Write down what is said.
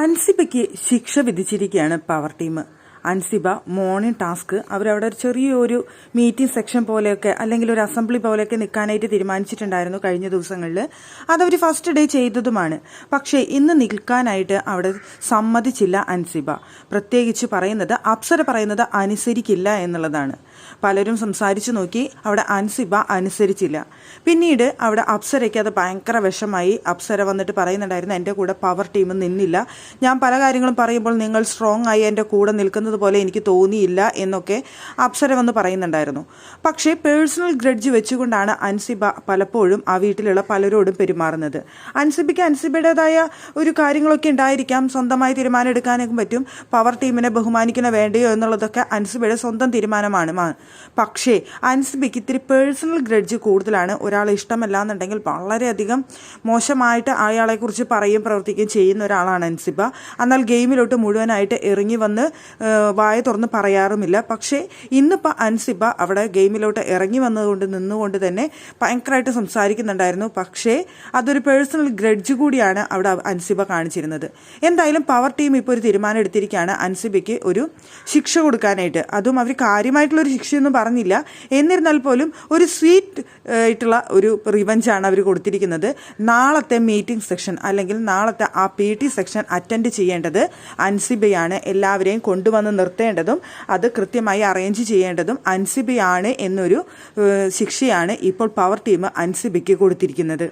അൻസിബയ്ക്ക് ശിക്ഷ വിധിച്ചിരിക്കുകയാണ് power team. Ansiba morning task അവരവിടെ ഒരു ചെറിയൊരു മീറ്റിംഗ് സെക്ഷൻ പോലെയൊക്കെ അല്ലെങ്കിൽ ഒരു അസംബ്ലി പോലെയൊക്കെ നിൽക്കാനായിട്ട് തീരുമാനിച്ചിട്ടുണ്ടായിരുന്നു കഴിഞ്ഞ ദിവസങ്ങളിൽ. അതവർ ഫസ്റ്റ് ഡേ ചെയ്തതുമാണ്. പക്ഷേ ഇന്ന് നിൽക്കാനായിട്ട് അവിടെ സമ്മതിച്ചില്ല അൻസിബ. പ്രത്യേകിച്ച് പറയുന്നത് അപ്സര പറയുന്നത് അനുസരിക്കില്ല എന്നുള്ളതാണ്. പലരും സംസാരിച്ചു നോക്കി അവിടെ അൻസിബ അനുസരിച്ചില്ല. പിന്നീട് അവിടെ അപ്സരയ്ക്ക് അത് ഭയങ്കര വിഷമായി. അപ്സര വന്നിട്ട് പറയുന്നുണ്ടായിരുന്നു എന്റെ കൂടെ പവർ ടീം നിന്നില്ല. ഞാൻ പല കാര്യങ്ങളും പറയുമ്പോൾ നിങ്ങൾ സ്ട്രോങ് ആയി എന്റെ കൂടെ നിൽക്കുന്നത് പോലെ എനിക്ക് തോന്നിയില്ല എന്നൊക്കെ അപ്സര വന്ന് പറയുന്നുണ്ടായിരുന്നു. പക്ഷേ പേഴ്സണൽ ഗ്രഡ്ജ് വെച്ചുകൊണ്ടാണ് അൻസിബ പലപ്പോഴും ആ വീട്ടിലുള്ള പലരോടും പെരുമാറുന്നത്. അൻസിബയ്ക്ക് അൻസിബയുടേതായ ഒരു കാര്യങ്ങളൊക്കെ ഉണ്ടായിരിക്കാം. സ്വന്തമായി തീരുമാനം എടുക്കാനൊക്കെ പറ്റും. പവർ ടീമിനെ ബഹുമാനിക്കണോ വേണ്ടയോ എന്നുള്ളതൊക്കെ അൻസിബയുടെ സ്വന്തം തീരുമാനമാണ്. മാ- പക്ഷേ അൻസിബയ്ക്ക് ഇത്തിരി പേഴ്സണൽ ഗ്രഡ്ജ് കൂടുതലാണ്. ഒരാളെ ഇഷ്ടമല്ല എന്നുണ്ടെങ്കിൽ വളരെയധികം മോശമായിട്ട് അയാളെക്കുറിച്ച് പറയും പ്രവർത്തിക്കുകയും ചെയ്യുന്ന ഒരാളാണ് അൻസിബ. എന്നാൽ ഗെയിമിലോട്ട് മുഴുവനായിട്ട് ഇറങ്ങി വന്ന് വായ തുറന്ന് പറയാറുമില്ല. പക്ഷേ ഇന്നിപ്പോൾ അൻസിബ അവിടെ ഗെയിമിലോട്ട് ഇറങ്ങി വന്നതുകൊണ്ട് നിന്നുകൊണ്ട് തന്നെ ഭയങ്കരമായിട്ട് സംസാരിക്കുന്നുണ്ടായിരുന്നു. പക്ഷേ അതൊരു പേഴ്സണൽ ഗ്രഡ്ജ് കൂടിയാണ് അവിടെ അൻസിബ കാണിച്ചിരുന്നത്. എന്തായാലും പവർ ടീം ഇപ്പോൾ ഒരു തീരുമാനം എടുത്തിരിക്കുകയാണ് അൻസിബയ്ക്ക് ഒരു ശിക്ഷ കൊടുക്കാനായിട്ട്. അതും അവർ കാര്യമായിട്ടുള്ളൊരു ശിക്ഷയൊന്നും പറഞ്ഞില്ല. എന്നിരുന്നാൽ പോലും ഒരു സ്വീറ്റ് ആയിട്ടുള്ള ഒരു റിവഞ്ചാണ് അവർ കൊടുത്തിരിക്കുന്നത്. നാളത്തെ മീറ്റിംഗ് സെക്ഷൻ അല്ലെങ്കിൽ നാളത്തെ ആ പി ടി സെക്ഷൻ അറ്റൻഡ് ചെയ്യേണ്ടത് അൻസിബയാണ് എല്ലാവരെയും കൊണ്ടുവന്ന് നിർത്തേണ്ടതും അത് കൃത്യമായി അറേഞ്ച് ചെയ്യേണ്ടതും അൻസിബയാണ് എന്നൊരു ശിക്ഷയാണ് ഇപ്പോൾ പവർ ടീം അൻസിബയ്ക്ക് കൊടുത്തിരിക്കുന്നത്.